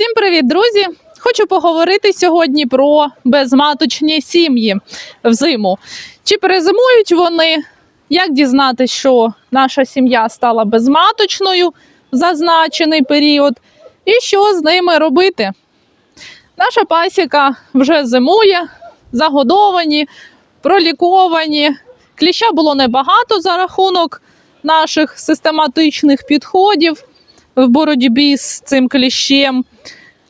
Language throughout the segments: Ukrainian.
Всім привіт, друзі! Хочу поговорити сьогодні про безматочні сім'ї взиму. Чи перезимують вони? Як дізнатися, що наша сім'я стала безматочною в зазначений період, і що з ними робити? Наша пасіка вже зимує, загодовані, проліковані. Кліща було небагато за рахунок наших систематичних підходів в боротьбі з цим кліщем.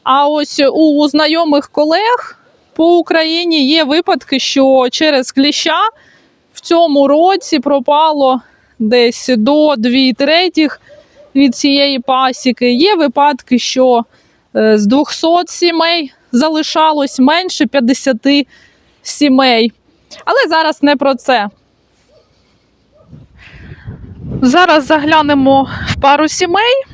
А ось у знайомих колег по Україні є випадки, що через кліща в цьому році пропало десь до 2 третіх від цієї пасіки. Є випадки, що е, з 200 сімей залишалось менше 50 сімей. Але зараз не про це. Зараз заглянемо в пару сімей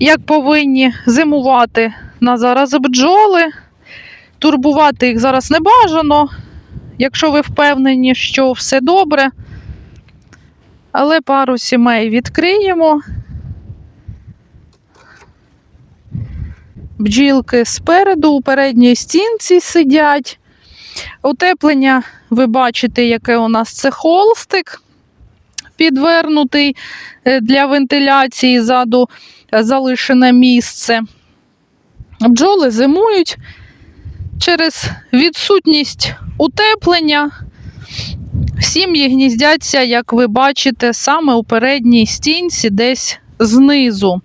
як повинні зимувати на зараз бджоли. Турбувати їх зараз не бажано, якщо ви впевнені, що все добре. Але пару сімей відкриємо. Бджілки спереду у передній стінці сидять. Утеплення, ви бачите, яке у нас це холстик підвернутий е, для вентиляції ззаду залишене місце. Бджоли зимують через відсутність утеплення. Сім'ї гніздяться, як ви бачите, саме у передній стінці, десь знизу.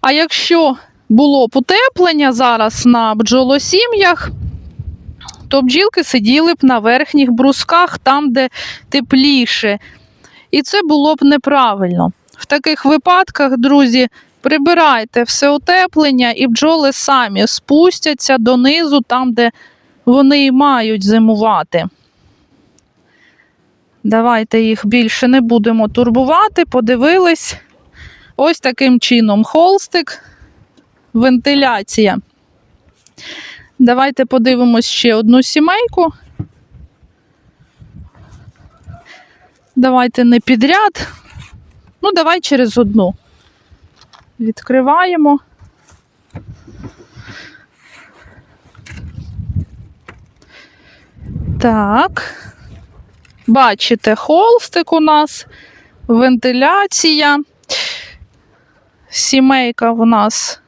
А якщо було б утеплення зараз на бджолосім'ях, то бджілки сиділи б на верхніх брусках, там, де тепліше. І це було б неправильно. В таких випадках, друзі, прибирайте все утеплення, і бджоли самі спустяться донизу, там, де вони і мають зимувати. Давайте їх більше не будемо турбувати. Подивились. Ось таким чином холстик, вентиляція. Давайте подивимось ще одну сімейку. Давайте не підряд. Ну, давай через одну. Відкриваємо. Так. Бачите, холстик у нас, вентиляція. Сімейка у нас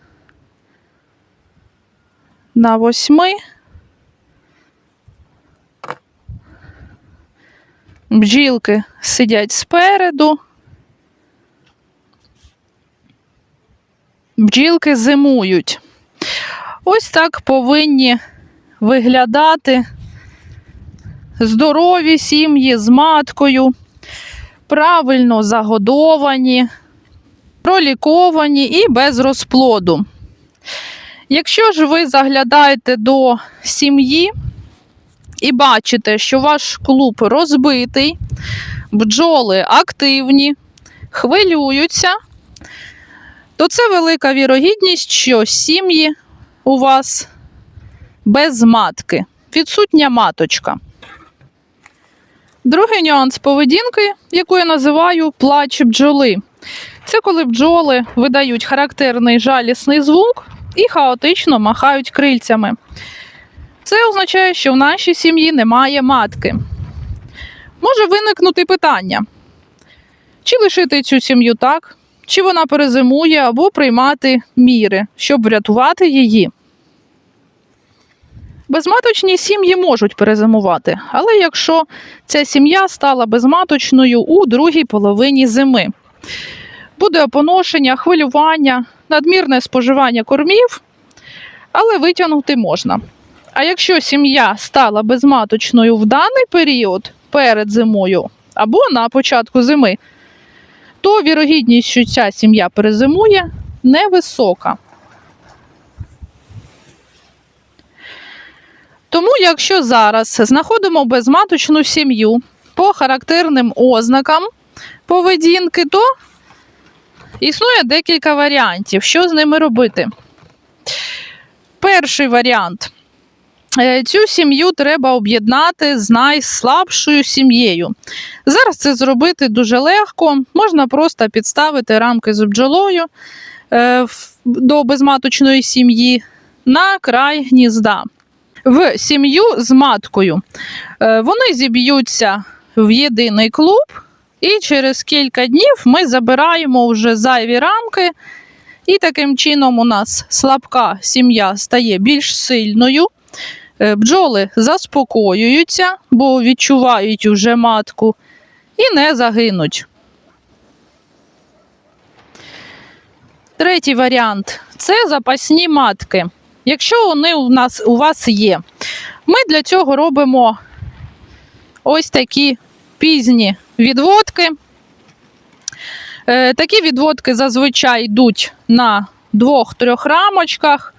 на восьми. Бджілки сидять спереду. Бджілки зимують. Ось так повинні виглядати здорові сім'ї з маткою, правильно загодовані, проліковані і без розплоду. Якщо ж ви заглядаєте до сім'ї і бачите, що ваш клуб розбитий, бджоли активні, хвилюються, то це велика вірогідність, що сім'ї у вас без матки, відсутня маточка. Другий нюанс поведінки, яку я називаю плач бджоли. Це коли бджоли видають характерний жалісний звук і хаотично махають крильцями. Це означає, що в нашій сім'ї немає матки. Може виникнути питання: чи лишити цю сім'ю так, чи вона перезимує, або приймати міри, щоб врятувати її. Безматочні сім'ї можуть перезимувати, але якщо ця сім'я стала безматочною у другій половині зими, буде опоношення, хвилювання, надмірне споживання кормів, але витягнути можна. А якщо сім'я стала безматочною в даний період перед зимою або на початку зими, то вірогідність, що ця сім'я перезимує, невисока. Тому, якщо зараз знаходимо безматочну сім'ю по характерним ознакам поведінки, то існує декілька варіантів, що з ними робити. Перший варіант. Е, Цю сім'ю треба об'єднати з найслабшою сім'єю. Зараз це зробити дуже легко. Можна просто підставити рамки з бджолою, е, до безматочної сім'ї на край гнізда. В сім'ю з маткою. Е, Вони зіб'ються в єдиний клуб, і через кілька днів ми забираємо вже зайві рамки. І таким чином у нас слабка сім'я стає більш сильною. Е, Бджоли заспокоюються, бо відчувають уже матку, і не загинуть. Третій варіант це запасні матки. Якщо вони у нас у вас є, ми для цього робимо ось такі пізні відводки. Е, Такі відводки зазвичай йдуть на двох-трьох рамочках.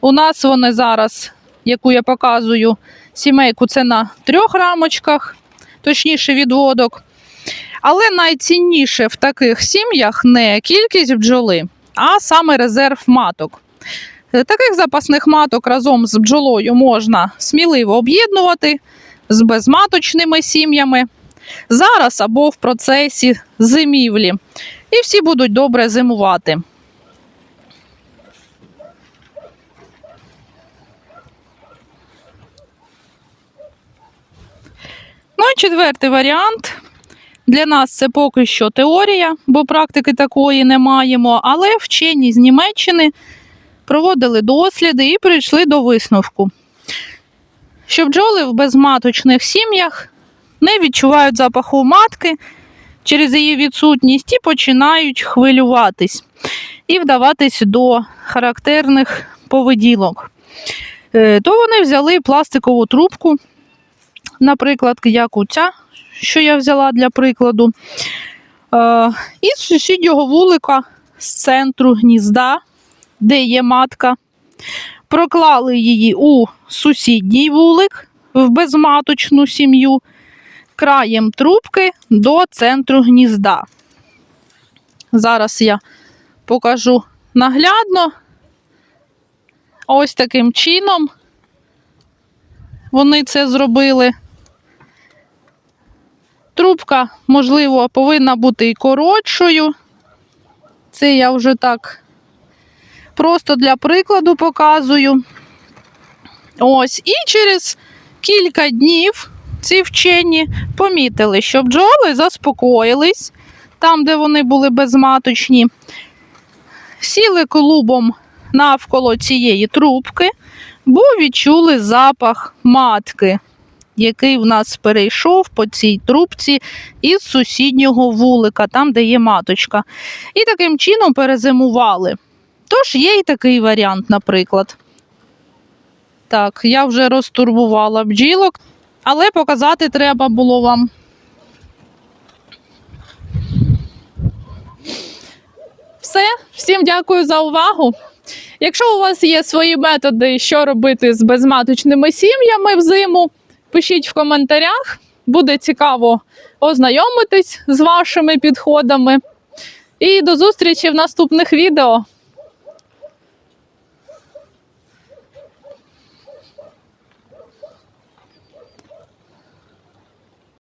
У нас вони зараз, яку я показую, сімейку це на трьох рамочках, точніше відводок. Але найцінніше в таких сім'ях не кількість бджоли, а саме резерв маток. Таких запасних маток разом з бджолою можна сміливо об'єднувати з безматочними сім'ями зараз або в процесі зимівлі. І всі будуть добре зимувати. Ну і четвертий варіант. Для нас це поки що теорія, бо практики такої не маємо. Але вчені з Німеччини проводили досліди і прийшли до висновку, що бджоли в безматочних сім'ях не відчувають запаху матки через її відсутність і починають хвилюватись і вдаватись до характерних поведінок. Е, То вони взяли пластикову трубку, наприклад, як у ця, що я взяла для прикладу, е, і з сусіднього вулика з центру гнізда, де є матка, проклали її у сусідній вулик в безматочну сім'ю краєм трубки до центру гнізда. Зараз я покажу наглядно. Ось таким чином вони це зробили. Трубка, можливо, повинна бути і коротшою. Це я вже так просто для прикладу показую. Ось, і через кілька днів ці вчені помітили, що бджоли заспокоїлись там, де вони були безматочні, сіли клубом навколо цієї трубки, бо відчули запах матки, який в нас перейшов по цій трубці із сусіднього вулика, там, де є маточка. І таким чином перезимували. Тож є і такий варіант, наприклад. Так, я вже розтурбувала бджілок, але показати треба було вам. Все, всім дякую за увагу. Якщо у вас є свої методи, що робити з безматочними сім'ями взиму, пишіть в коментарях. Буде цікаво ознайомитись з вашими підходами. І до зустрічі в наступних відео.